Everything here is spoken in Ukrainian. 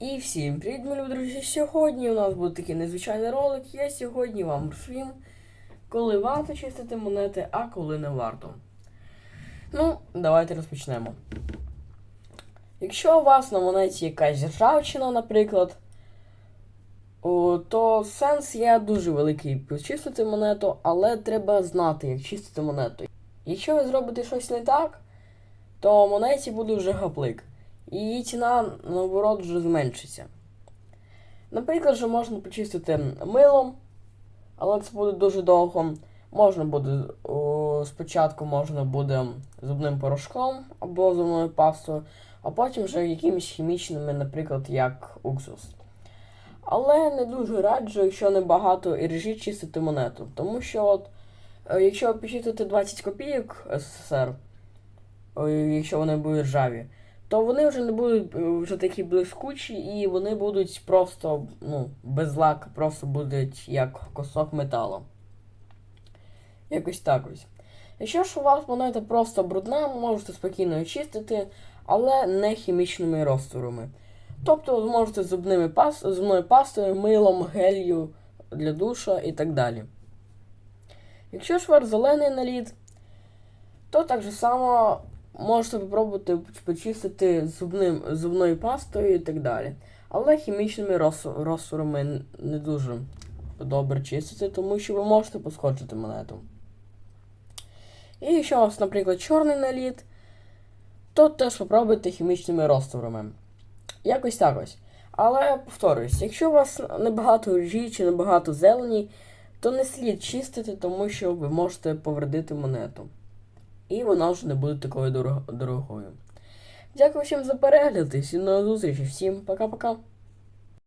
І всім привіт, мої друзі! Сьогодні у нас буде такий незвичайний ролик. Я сьогодні вам розповім, коли варто чистити монети, а коли не варто. Ну, давайте розпочнемо. Якщо у вас на монеті якась ржавчина, наприклад, то сенс є дуже великий почистити монету, але треба знати, як чистити монету. Якщо ви зробите щось не так, то монеті буде вже гаплик. І її ціна, наоборот, вже зменшиться. Наприклад, що можна почистити милом, але це буде дуже довго. Можна буде о, спочатку можна буде зубним порошком або зубною пастою, а потім вже якимись хімічними, наприклад, як уксус. Але не дуже раджу, якщо не багато іржі чистити монету. Тому що от, е, якщо ви почистите 20 копійок СССР, якщо вони будуть ржаві, то вони вже не будуть е, вже такі блискучі, і вони будуть просто ну, без лака, просто будуть як кусок металу. Якось так ось. Якщо ж у вас монета просто брудна, можете спокійно очистити, але не хімічними розтворами. Тобто зможете зубними пас... зубною пастою, милом, гелью для душа і так далі. Якщо ж у вас зелений наліт, то так же само можете спробувати почистити зубним, зубною пастою і так далі. Але хімічними розс- розтворами н- не дуже добре чистити, тому що ви можете поскочити монету. І якщо у вас, наприклад, чорний наліт, то теж спробуйте хімічними розтворами. Якось так ось. Але повторюсь, якщо у вас небагато ржі чи небагато зелені, то не слід чистити, тому що ви можете повредити монету. І вона вже не буде такою дорогою. Дякую всім за перегляд і всім до зустрічі. Всім пока-пока.